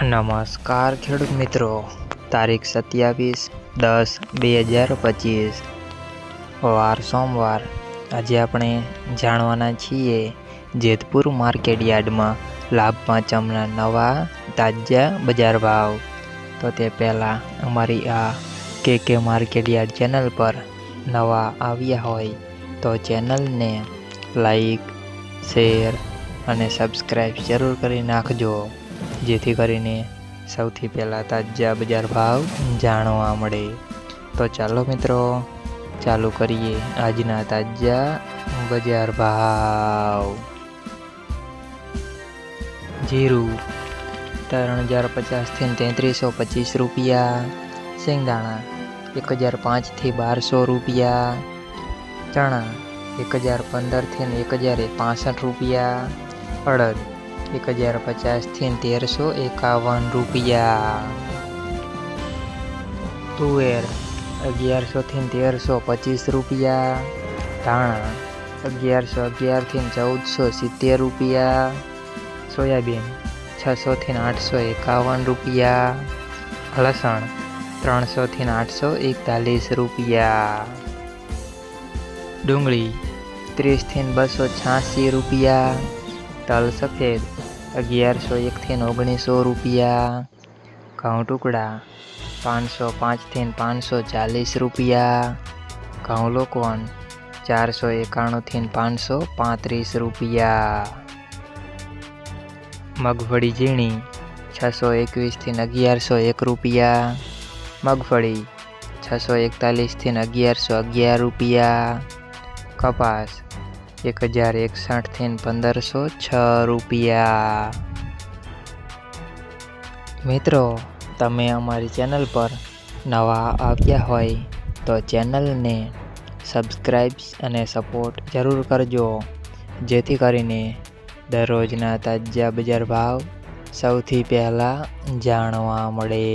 નમસ્કાર ખેડૂત મિત્રો. તારીખ સત્યાવીસ દસ બે હજાર પચીસ. વાર સોમવાર. આજે આપણે જાણવાના છીએ જેતપુર માર્કેટ યાર્ડમાં લાભ પાંચમના નવા તાજા બજાર ભાવ. તો તે પહેલાં અમારી આ કે કે માર્કેટ યાર્ડ ચેનલ પર નવા આવ્યા હોય તો ચેનલને લાઈક, શેર અને સબસ્ક્રાઈબ જરૂર કરી નાખજો. જેથી કરીને સૌથી પહેલાં તાજા બજાર ભાવ જાણવા મળે. તો ચાલો મિત્રો, ચાલુ કરીએ આજના તાજા બજાર ભાવ. જીરું ત્રણ હજાર પચાસથી તેત્રીસો પચીસ રૂપિયા, શેંગદાણા એક હજાર પાંચથી બારસો રૂપિયા, ચણા એક હજાર પંદરથી એક હજાર પાસઠ રૂપિયા, અડદ એક હજાર પચાસથી તેરસો એકાવન રૂપિયા. તુવેર અગિયારસોથી તેરસો પચીસ રૂપિયા. ધાણા અગિયારસો અગિયારથી ચૌદસો સિત્તેર રૂપિયા. સોયાબીન છસોથી આઠસો એકાવન રૂપિયા. લસણ ત્રણસોથી આઠસો એકતાલીસ રૂપિયા. ડુંગળી ત્રીસથી બસો છ્યાસી રૂપિયા. તલ સફેદ અગિયારસો એકથી ઓગણીસો રૂપિયા. ઘઉં ટુકડા પાંચસો પાંચથી પાંચસો ચાલીસ રૂપિયા. ઘઉં લોકોન ચારસો એકાણુંથી પાંચસો પાંત્રીસ રૂપિયા. મગફળી ઝીણી છસો એકવીસથી અગિયારસો એક રૂપિયા. મગફળી છસો એકતાલીસથી અગિયારસો અગિયાર રૂપિયા. કપાસ એક હજાર એકસઠથી પંદરસો છ રૂપિયા. મિત્રો, તમે અમારી ચેનલ પર નવા આવ્યા હોય તો ચેનલને સબસ્ક્રાઈબ્સ અને સપોર્ટ જરૂર કરજો, જેથી કરીને દરરોજના તાજા બજાર ભાવ સૌથી પહેલાં જાણવા મળે.